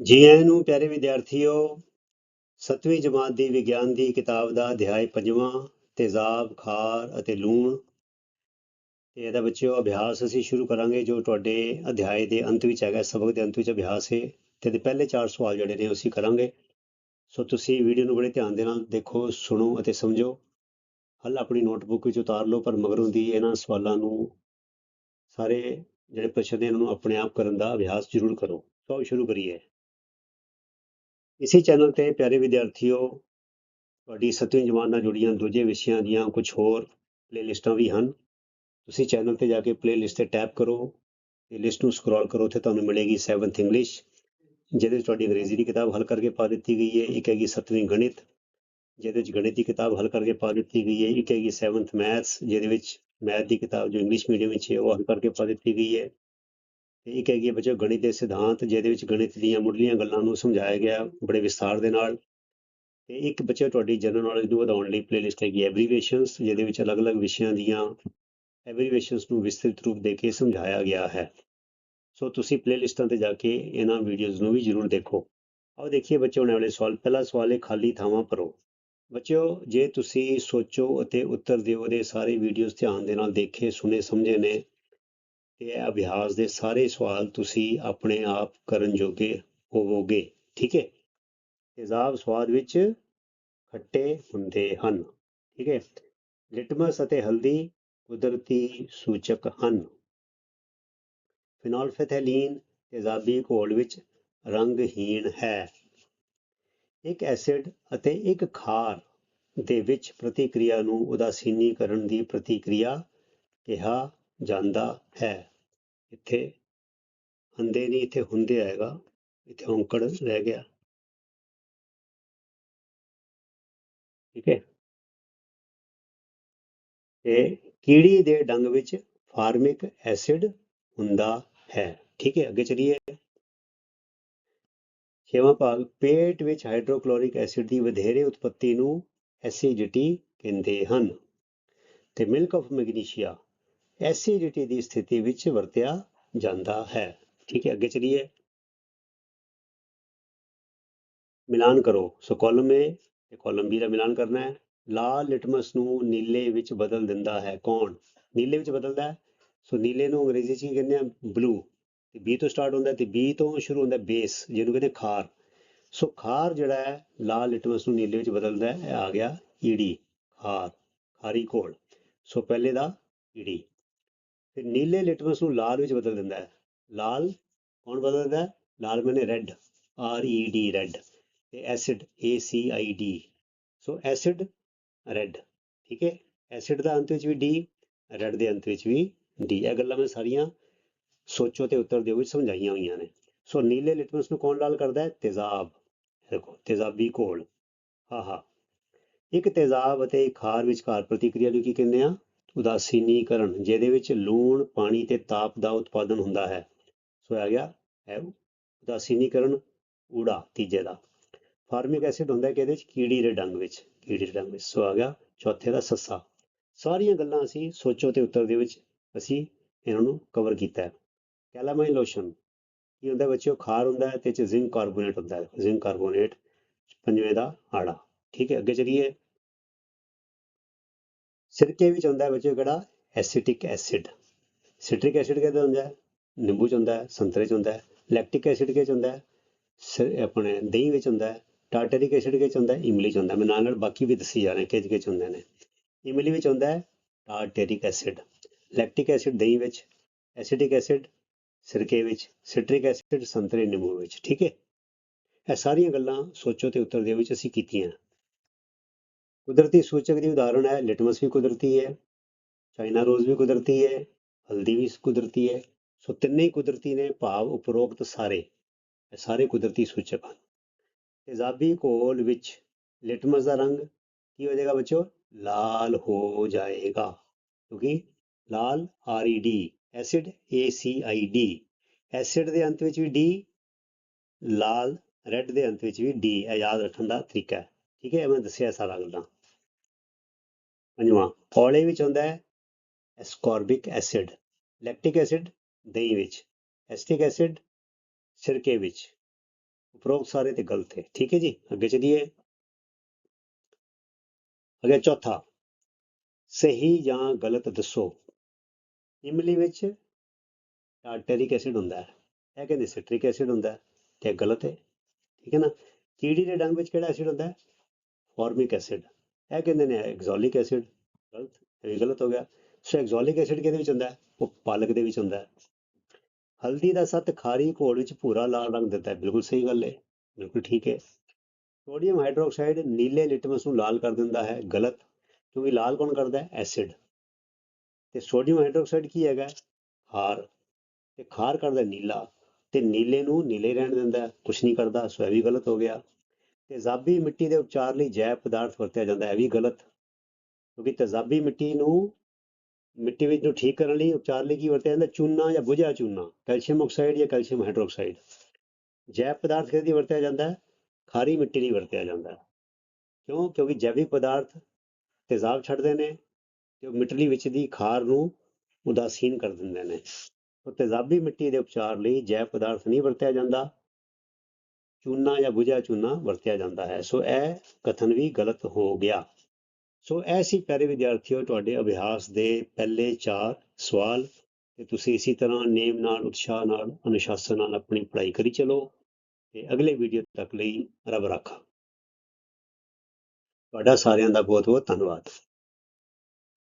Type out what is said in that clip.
ਜੀ ਆਇਆਂ ਨੂੰ ਪਿਆਰੇ ਵਿਦਿਆਰਥੀਓ, ਸੱਤਵੀਂ ਜਮਾਤ ਦੀ ਵਿਗਿਆਨ ਦੀ ਕਿਤਾਬ ਦਾ ਅਧਿਆਇ ਪੰਜਵਾਂ ਤੇਜ਼ਾਬ ਖਾਰ ਅਤੇ ਲੂਣ ਤੇ ਇਹਦਾ ਬੱਚਿਓ ਅਭਿਆਸ ਅਸੀਂ ਸ਼ੁਰੂ ਕਰਾਂਗੇ ਜੋ ਤੁਹਾਡੇ ਅਧਿਆਇ ਦੇ ਅੰਤ ਵਿੱਚ ਹੈਗਾ, ਸਬਕ ਦੇ ਅੰਤ ਵਿੱਚ ਅਭਿਆਸ ਹੈ ਤੇ ਇਹਦੇ ਪਹਿਲੇ ਚਾਰ ਸਵਾਲ ਜਿਹੜੇ ਨੇ ਉਹ ਅਸੀਂ ਕਰਾਂਗੇ। ਸੋ ਤੁਸੀਂ ਵੀਡੀਓ ਨੂੰ ਬੜੇ ਧਿਆਨ ਦੇ ਨਾਲ ਦੇਖੋ, ਸੁਣੋ ਅਤੇ ਸਮਝੋ। ਹੱਲ ਆਪਣੀ ਨੋਟਬੁੱਕ ਵਿੱਚ ਉਤਾਰ ਲਓ, ਪਰ ਮਗਰੋਂ ਦੀ ਇਹਨਾਂ ਸਵਾਲਾਂ ਨੂੰ ਸਾਰੇ ਜਿਹੜੇ ਪ੍ਰਸ਼ਨ ਨੇ ਇਹਨਾਂ ਨੂੰ ਆਪਣੇ ਆਪ ਕਰਨ ਦਾ ਅਭਿਆਸ ਜ਼ਰੂਰ ਕਰੋ। ਸੋ ਸ਼ੁਰੂ ਕਰੀਏ। ਇਸੇ ਚੈਨਲ ਤੇ, ਪਿਆਰੇ ਵਿਦਿਆਰਥੀਓ, ਤੁਹਾਡੀ ਸੱਤਵੀਂ ਜਮਾਤ ਨਾਲ ਜੁੜੀਆਂ ਦੂਜੇ ਵਿਸ਼ਿਆਂ ਦੀਆਂ ਕੁਝ ਹੋਰ ਪਲੇਲਿਸਟਾਂ ਵੀ ਹਨ। ਤੁਸੀਂ ਚੈਨਲ ਤੇ ਜਾ ਕੇ ਪਲੇਲਿਸਟ ਤੇ ਟੈਪ ਕਰੋ ਤੇ ਲਿਸਟ ਨੂੰ ਸਕਰੋਲ ਕਰੋ ਤੇ ਤੁਹਾਨੂੰ ਮਿਲੇਗੀ 7th ਇੰਗਲਿਸ਼ ਜਿਹਦੇ ਵਿੱਚ ਤੁਹਾਡੀ ਅੰਗਰੇਜ਼ੀ ਦੀ ਕਿਤਾਬ ਹੱਲ ਕਰਕੇ ਪਾ ਦਿੱਤੀ ਗਈ ਹੈ, ਇੱਕ ਹੈਗੀ 7ਵੀਂ ਗਣਿਤ, ਜਿਹਦੇ ਵਿੱਚ ਗਣਿਤ ਦੀ ਕਿਤਾਬ ਹੱਲ ਕਰਕੇ ਪਾ ਦਿੱਤੀ ਗਈ ਹੈ, ਇੱਕ ਹੈਗੀ 7th ਮੈਥਸ ਜਿਹਦੇ ਵਿੱਚ ਮੈਥ ਦੀ ਕਿਤਾਬ ਜੋ ਇੰਗਲਿਸ਼ ਮੀਡੀਅਮ ਵਿੱਚ ਹੈ, ਉਹ ਹੱਲ ਕਰਕੇ ਪਾ ਦਿੱਤੀ ਗਈ ਹੈ। ਤੇ ਇੱਕ ਹੈਗੀ ਹੈ ਬੱਚੋ ਗਣਿਤ ਦੇ ਸਿਧਾਂਤ, ਜਿਹਦੇ ਵਿੱਚ ਗਣਿਤ ਦੀਆਂ ਮੁੱਢਲੀਆਂ ਗੱਲਾਂ ਨੂੰ ਸਮਝਾਇਆ ਗਿਆ ਬੜੇ ਵਿਸਥਾਰ ਦੇ ਨਾਲ। ਤੇ ਇੱਕ ਬੱਚੇ ਤੁਹਾਡੀ ਜਨਰਲ ਨੌਲੇਜ ਨੂੰ ਵਧਾਉਣ ਲਈ ਪਲੇਲਿਸਟ ਹੈਗੀ ਐਬਰੀਵੇਸ਼ਨਸ ਜਿਹਦੇ ਵਿੱਚ ਅਲੱਗ-ਅਲੱਗ ਵਿਸ਼ਿਆਂ ਦੀਆਂ ਐਬਰੀਵੇਸ਼ਨਸ ਨੂੰ ਵਿਸਤ੍ਰਿਤ ਰੂਪ ਦੇ ਕੇ ਸਮਝਾਇਆ ਗਿਆ ਹੈ। ਸੋ ਤੁਸੀਂ ਪਲੇਲਿਸਟਾਂ ਤੇ ਜਾ ਕੇ ਇਹਨਾਂ ਵੀਡੀਓਜ਼ ਨੂੰ ਵੀ ਜ਼ਰੂਰ ਦੇਖੋ। ਆਓ ਦੇਖੀਏ ਬੱਚੇ ਆਉਣ ਵਾਲੇ ਸਵਾਲ। ਪਹਿਲਾ ਸਵਾਲ ਹੈ, ਖਾਲੀ ਥਾਵਾਂ ਭਰੋ। ਬੱਚਿਓ, ਜੇ ਤੁਸੀਂ ਸੋਚੋ ਅਤੇ ਉੱਤਰ ਦਿਓ ਦੇ ਸਾਰੇ ਵੀਡੀਓਜ਼ ਧਿਆਨ ਦੇ ਨਾਲ ਦੇਖੇ ਸੁਨੇ ਸਮਝੇ ਨੇ ਇਹ ਅਭਿਆਸ ਦੇ ਸਾਰੇ ਸਵਾਲ ਤੁਸੀਂ ਆਪਣੇ ਆਪ ਕਰਨ ਜੋਗੇ ਹੋਵੋਗੇ, ਠੀਕ ਹੈ? ਤੇਜ਼ਾਬ ਸਵਾਦ ਵਿੱਚ ਖੱਟੇ ਹੁੰਦੇ ਹਨ, ਠੀਕ ਹੈ? ਲਿਟਮਸ ਅਤੇ ਹਲਦੀ ਕੁਦਰਤੀ ਸੂਚਕ ਹਨ। ਫਿਨੋਲਫਥੈਲੀਨ ਤੇਜ਼ਾਬੀ ਘੋਲ ਵਿੱਚ ਰੰਗਹੀਣ ਹੈ। ਇੱਕ ਐਸਿਡ ਅਤੇ ਇੱਕ ਖਾਰ ਦੇ ਵਿੱਚ ਪ੍ਰਤੀਕ੍ਰਿਆ ਨੂੰ ਉਦਾਸੀਨੀ ਕਰਨ ਦੀ ਪ੍ਰਤੀਕ੍ਰਿਆ ਕਿਹਾ ਜਾਂਦਾ ਹੈ। ਇੱਥੇ ਹੁੰਦੇ ਨਹੀਂ, ਇੱਥੇ ਹੁੰਦੇ ਆਏਗਾ। ਇੱਥੇ ਔਂਕੜ ਰਹਿ ਗਿਆ। ਠੀਕ ਹੈ। ਤੇ ਕੀੜੀ ਦੇ ਡੰਗ ਵਿੱਚ ਫਾਰਮਿਕ ਐਸਿਡ ਹੁੰਦਾ ਹੈ। ਠੀਕ ਹੈ, ਅੱਗੇ ਚਲੀਏ। ਛੇਵਾਂ ਭਾਗ, ਪੇਟ ਵਿੱਚ ਹਾਈਡਰੋਕਲੋਰਿਕ ਐਸਿਡ ਦੀ ਵਧੇਰੇ ਉਤਪਤੀ ਨੂੰ ਐਸਿਡਿਟੀ ਕਹਿੰਦੇ ਹਨ। ਤੇ ਮਿਲਕ ਆਫ ਮੈਗਨੀਸ਼ੀਆ ਐਸਿਡਿਟੀ ਦੀ ਸਥਿਤੀ ਵਿੱਚ ਵਰਤਿਆ ਜਾਂਦਾ ਹੈ। ਠੀਕ ਹੈ, ਅੱਗੇ ਚਲੀਏ। ਮਿਲਾਨ ਕਰੋ। ਸੋ ਕਾਲਮ A ਤੇ ਕਾਲਮ B ਦਾ ਮਿਲਾਨ ਕਰਨਾ ਹੈ। ਲਾਲ ਲਿਟਮਸ ਨੂੰ ਨੀਲੇ ਵਿੱਚ ਬਦਲ ਦਿੰਦਾ ਹੈ। ਕੌਣ? ਨੀਲੇ ਵਿੱਚ ਬਦਲਦਾ ਹੈ। ਸੋ ਨੀਲੇ ਨੂੰ ਅੰਗਰੇਜ਼ੀ 'ਚ ਕੀ ਕਹਿੰਦੇ ਆ? ਬਲੂ ਤੇ B ਤੋਂ ਸਟਾਰਟ ਹੁੰਦਾ ਤੇ B ਤੋਂ ਸ਼ੁਰੂ ਹੁੰਦਾ ਬੇਸ ਜਿਹਨੂੰ ਕਹਿੰਦੇ ਖਾਰ। ਸੋ ਖਾਰ ਜਿਹੜਾ ਹੈ, ਲਾਲ ਲਿਟਮਸ ਨੂੰ ਨੀਲੇ ਵਿੱਚ ਬਦਲਦਾ ਹੈ। ਇਹ ਆ ਗਿਆ ਈੜੀ ਖਾਰ। ਖਾਰੀ ਕੋਲ। ਸੋ ਪਹਿਲੇ ਦਾ ਈੜੀ ਫਿਰ ਨੀਲੇ ਲਿਟਮਸ ਨੂੰ ਲਾਲ ਵਿੱਚ ਬਦਲ ਦਿੰਦਾ ਹੈ। ਲਾਲ ਕੌਣ ਬਦਲ ਦਿੰਦਾ ਹੈ? ਲਾਲ ਮੈਨੇ red R E D red ਤੇ acid A C I D so acid, red, ਠੀਕ ਹੈ? ਐਸਿਡ ਦਾ ਅੰਤ ਵਿੱਚ ਵੀ ਡੀ ਰੈੱਡ ਦੇ ਅੰਤ ਵਿੱਚ ਵੀ ਡੀ ਇਹ ਗੱਲਾਂ ਮੈਂ ਸਾਰੀਆਂ ਸੋਚੋ ਤੇ ਉੱਤਰ ਦਿਓ ਵਿੱਚ ਸਮਝਾਈਆਂ ਹੋਈਆਂ ਨੇ। ਸੋ ਨੀਲੇ ਲਿਟਮਸ ਨੂੰ ਕੌਣ ਲਾਲ ਕਰਦਾ ਹੈ? ਤੇਜ਼ਾਬ। ਦੇਖੋ, ਤੇਜ਼ਾਬੀ ਘੋਲ। ਹਾਂ ਹਾਂ ਇੱਕ ਤੇਜ਼ਾਬ ਅਤੇ ਇੱਕ ਖਾਰ ਵਿਚਕਾਰ ਪ੍ਰਤੀਕਿਰਿਆ ਨੂੰ ਕੀ ਕਹਿੰਦੇ ਆ? ਉਦਾਸੀਨੀਕਰਨ, ਜਿਹਦੇ ਵਿੱਚ ਲੂਣ, ਪਾਣੀ ਤੇ ਤਾਪ ਦਾ ਉਤਪਾਦਨ ਹੁੰਦਾ ਹੈ। ਸੋ ਆ ਗਿਆ ਹੈ ਉਦਾਸੀਨੀਕਰਨ ਊੜਾ ਤੀਜੇ ਦਾ। ਫਾਰਮਿਕ ਐਸਿਡ ਹੁੰਦਾ ਹੈ ਕਿਹਦੇ ਵਿੱਚ? ਕੀੜੀ ਦੇ ਡੰਗ ਵਿੱਚ। ਕੀੜੀ ਦੇ ਡੰਗ ਵਿੱਚ। ਸੋ ਆ ਗਿਆ ਚੌਥੇ ਦਾ ਸੱਸਾ। ਸਾਰੀਆਂ ਗੱਲਾਂ ਅਸੀਂ ਸੋਚੋ ਤੇ ਉੱਤਰ ਦੇ ਵਿੱਚ ਅਸੀਂ ਇਹਨਾਂ ਨੂੰ ਕਵਰ ਕੀਤਾ ਹੈ। ਕੈਲਾਮਾਈਨ ਲੋਸ਼ਨ। ਕੀ ਹੁੰਦਾ ਬੱਚਿਓ? ਖਾਰ ਹੁੰਦਾ ਹੈ ਤੇ ਚ ਜ਼ਿੰਕ ਕਾਰਬੋਨੇਟ ਹੁੰਦਾ ਹੈ। ਜ਼ਿੰਕ ਕਾਰਬੋਨੇਟ ਪੰਜਵੇਂ ਦਾ ਆੜਾ। ਠੀਕ ਹੈ, ਅੱਗੇ ਚਲੀਏ। ਸਿਰਕੇ ਵਿੱਚ ਹੁੰਦਾ ਹੈ ਬੱਚਿਓ ਕਿਹੜਾ? ਐਸਿਟਿਕ ਐਸਿਡ। ਸਿਟ੍ਰਿਕ ਐਸਿਡ ਕਿਹਦੇ ਹੁੰਦਾ ਹੈ? ਨਿੰਬੂ ਚ ਹੁੰਦਾ ਹੈ, ਸੰਤਰੇ ਚ ਹੁੰਦਾ ਹੈ, ਲੈਕਟਿਕ ਐਸਿਡ ਕਿਹ ਚ ਹੁੰਦਾ ਹੈ? ਆਪਣੇ ਦਹੀਂ ਵਿੱਚ ਹੁੰਦਾ ਹੈ, ਟਾਰਟਰਿਕ ਐਸਿਡ ਕਿਹ ਚ ਹੁੰਦਾ ਹੈ? ਇਮਲੀ ਚ ਹੁੰਦਾ ਮੈਂ ਨਾਲ ਨਾਲ ਬਾਕੀ ਵੀ ਦੱਸੀ ਜਾ ਰਹੇ, ਕਿਹਦੇ ਕਿਹ ਚ ਹੁੰਦੇ ਨੇ। ਇਮਲੀ ਵਿੱਚ ਹੁੰਦਾ ਹੈ, ਟਾਰਟਰਿਕ ਐਸਿਡ। ਲੈਕਟਿਕ ਐਸਿਡ ਦਹੀਂ ਵਿੱਚ, ਐਸਿਟਿਕ ਐਸਿਡ ਸਿਰਕੇ ਵਿੱਚ, ਸਿਟ੍ਰਿਕ ਐਸਿਡ ਸੰਤਰੇ ਨਿੰਬੂ ਵਿੱਚ। ਠੀਕ ਹੈ? ਇਹ ਸਾਰੀਆਂ ਗੱਲਾਂ ਸੋਚੋ ਤੇ ਉੱਤਰ ਦੇ ਵਿੱਚ ਅਸੀਂ ਕੀਤੀਆਂ। ਕੁਦਰਤੀ ਸੂਚਕ ਦੀ ਉਦਾਹਰਣ ਹੈ, ਲਿਟਮਸ ਵੀ ਕੁਦਰਤੀ ਹੈ, ਚਾਈਨਾ ਰੋਜ਼ ਵੀ ਕੁਦਰਤੀ ਹੈ, ਹਲਦੀ ਵੀ ਕੁਦਰਤੀ ਹੈ, ਸੋ ਤਿੰਨੇ ਹੀ ਕੁਦਰਤੀ ਨੇ ਭਾਵ ਉਪਰੋਕਤ ਸਾਰੇ, ਇਹ ਸਾਰੇ ਕੁਦਰਤੀ ਸੂਚਕ ਹਨ। ਤੇਜ਼ਾਬੀ ਘੋਲ ਵਿੱਚ ਲਿਟਮਸ ਦਾ ਰੰਗ ਕੀ ਹੋ ਜਾਏਗਾ ਬੱਚੋ ਲਾਲ ਹੋ ਜਾਏਗਾ, ਕਿਉਂਕਿ ਲਾਲ R E D acid A C I D acid ਦੇ ਅੰਤ ਵਿੱਚ ਵੀ ਡੀ ਲਾਲ ਰੈੱਡ ਦੇ ਅੰਤ ਵਿੱਚ ਵੀ ਡੀ ਇਹ ਯਾਦ ਰੱਖਣ ਦਾ ਤਰੀਕਾ ਹੈ, ਠੀਕ ਹੈ, ਇਹ ਮੈਂ ਦੱਸਿਆ ਸਾਰਾ ਗੱਲਾਂ ਪੰਜਵਾਂ, ਔਲੇ ਵਿੱਚ ਹੁੰਦਾ ਹੈ ਐਸਕੋਰਬਿਕ ਐਸਿਡ ਲੈਕਟਿਕ ਐਸਿਡ ਦਹੀਂ ਵਿੱਚ ਐਸਟਿਕ ਐਸਿਡ ਸਿਰਕੇ ਵਿੱਚ, ਉਪਰੋਕਤ ਸਾਰੇ ਤੇ ਗਲਤ ਹੈ, ਠੀਕ ਹੈ ਜੀ, ਅੱਗੇ ਚਲੀਏ। ਅੱਗੇ ਚੌਥਾ, ਸਹੀ ਜਾਂ ਗਲਤ ਦੱਸੋ। ਇਮਲੀ ਵਿੱਚ ਟਾਰਟਰਿਕ ਐਸਿਡ ਹੁੰਦਾ ਹੈ, ਇਹ ਕਹਿੰਦੇ ਸਿਟ੍ਰਿਕ ਐਸਿਡ ਹੁੰਦਾ ਹੈ, ਤੇ ਇਹ ਗਲਤ ਹੈ, ਠੀਕ ਹੈ ਨਾ। ਕੀੜੀ ਦੇ ਡੰਗ ਵਿੱਚ ਕਿਹੜਾ ਐਸਿਡ ਹੁੰਦਾ ਹੈ? ਫਾਰਮਿਕ ਐਸਿਡ ਇਹ ਕਹਿੰਦੇ ਨੇ ਐਗਜ਼ੋਲਿਕ ਐਸਿਡ ਗਲਤ, ਇਹ ਗਲਤ ਹੋ ਗਿਆ। ਸੋ ਐਗਜ਼ੋਲਿਕ ਐਸਿਡ ਕਿਹਦੇ ਵਿੱਚ ਹੁੰਦਾ ਉਹ ਪਾਲਕ ਦੇ ਵਿੱਚ ਹੁੰਦਾ ਹਲਦੀ ਦਾ ਸੱਤ ਖਾਰੀ ਘੋਲ ਵਿੱਚ ਭੂਰਾ, ਲਾਲ ਰੰਗ ਦਿੰਦਾ ਹੈ। ਬਿਲਕੁਲ ਸਹੀ ਗੱਲ ਹੈ। ਬਿਲਕੁਲ ਠੀਕ ਹੈ। ਸੋਡੀਅਮ ਹਾਈਡਰੋਕਸਾਈਡ ਨੀਲੇ ਲਿਟਮਸ ਨੂੰ ਲਾਲ ਕਰ ਦਿੰਦਾ ਹੈ। ਗਲਤ, ਕਿਉਂਕਿ ਲਾਲ ਕੌਣ ਕਰਦਾ ਹੈ? ਐਸਿਡ। ਤੇ ਸੋਡੀਅਮ ਹਾਈਡਰੋਕਸਾਈਡ ਕੀ ਹੈਗਾ? ਖਾਰ। ਤੇ ਖਾਰ ਕਰਦਾ ਨੀਲਾ। ਤੇ ਨੀਲੇ ਨੂੰ ਨੀਲੇ ਰਹਿਣ ਦਿੰਦਾ ਕੁਛ ਨਹੀਂ ਕਰਦਾ, ਸੋ ਇਹ ਵੀ ਗਲਤ ਹੋ ਗਿਆ। ਤੇਜ਼ਾਬੀ ਮਿੱਟੀ ਦੇ ਉਪਚਾਰ ਲਈ ਜੈਵ ਪਦਾਰਥ ਵਰਤਿਆ ਜਾਂਦਾ ਹੈ, ਇਹ ਵੀ ਗਲਤ। ਕਿਉਂਕਿ ਤੇਜ਼ਾਬੀ ਮਿੱਟੀ ਨੂੰ, ਮਿੱਟੀ ਵਿੱਚ ਨੂੰ ਠੀਕ ਕਰਨ ਲਈ ਉਪਚਾਰ ਲਈ ਕੀ ਵਰਤਿਆ ਜਾਂਦਾ? ਚੂਨਾ ਜਾਂ ਬੁਝਿਆ ਚੂਨਾ, ਕੈਲਸ਼ੀਅਮ ਆਕਸਾਈਡ ਜਾਂ ਕੈਲਸ਼ੀਅਮ ਹਾਈਡਰੋਕਸਾਈਡ। ਜੈਵ ਪਦਾਰਥ ਕਿਹਦੀ ਵਰਤਿਆ ਜਾਂਦਾ ਹੈ? ਖਾਰੀ ਮਿੱਟੀ ਲਈ ਵਰਤਿਆ ਜਾਂਦਾ ਹੈ। ਕਿਉਂ? ਕਿਉਂਕਿ ਜੈਵਿਕ ਪਦਾਰਥ ਤੇਜ਼ਾਬ ਛੱਡਦੇ ਨੇ ਤੇ ਉਹ ਮਿੱਟੀ ਵਿੱਚ ਦੀ ਖਾਰ ਨੂੰ ਉਦਾਸੀਨ ਕਰ ਦਿੰਦੇ ਨੇ। ਉਹ ਤੇਜ਼ਾਬੀ ਮਿੱਟੀ ਦੇ ਉਪਚਾਰ ਲਈ ਜੈਵ ਪਦਾਰਥ ਨਹੀਂ ਵਰਤਿਆ ਜਾਂਦਾ। ਚੂਨਾ ਜਾਂ ਬੁਝਿਆ ਚੂਨਾ ਵਰਤਿਆ ਜਾਂਦਾ ਹੈ। ਸੋ ਇਹ ਕਥਨ ਵੀ ਗਲਤ ਹੋ ਗਿਆ। ਸੋ ਇਹ ਸੀ ਪਿਆਰੇ ਵਿਦਿਆਰਥੀਓ, ਤੁਹਾਡੇ ਅਭਿਆਸ ਦੇ ਪਹਿਲੇ ਚਾਰ ਸਵਾਲ। ਤੇ ਤੁਸੀਂ ਇਸੇ ਤਰ੍ਹਾਂ ਨੇਮ ਨਾਲ, ਉਤਸ਼ਾਹ ਨਾਲ, ਅਨੁਸ਼ਾਸਨ ਨਾਲ ਆਪਣੀ ਪੜ੍ਹਾਈ ਕਰੀ ਚਲੋ। ਤੇ ਅਗਲੇ ਵੀਡੀਓ ਤੱਕ ਲਈ ਰੱਬ ਰਾਖਾ। ਤੁਹਾਡਾ ਸਾਰਿਆਂ ਦਾ ਬਹੁਤ ਬਹੁਤ ਧੰਨਵਾਦ।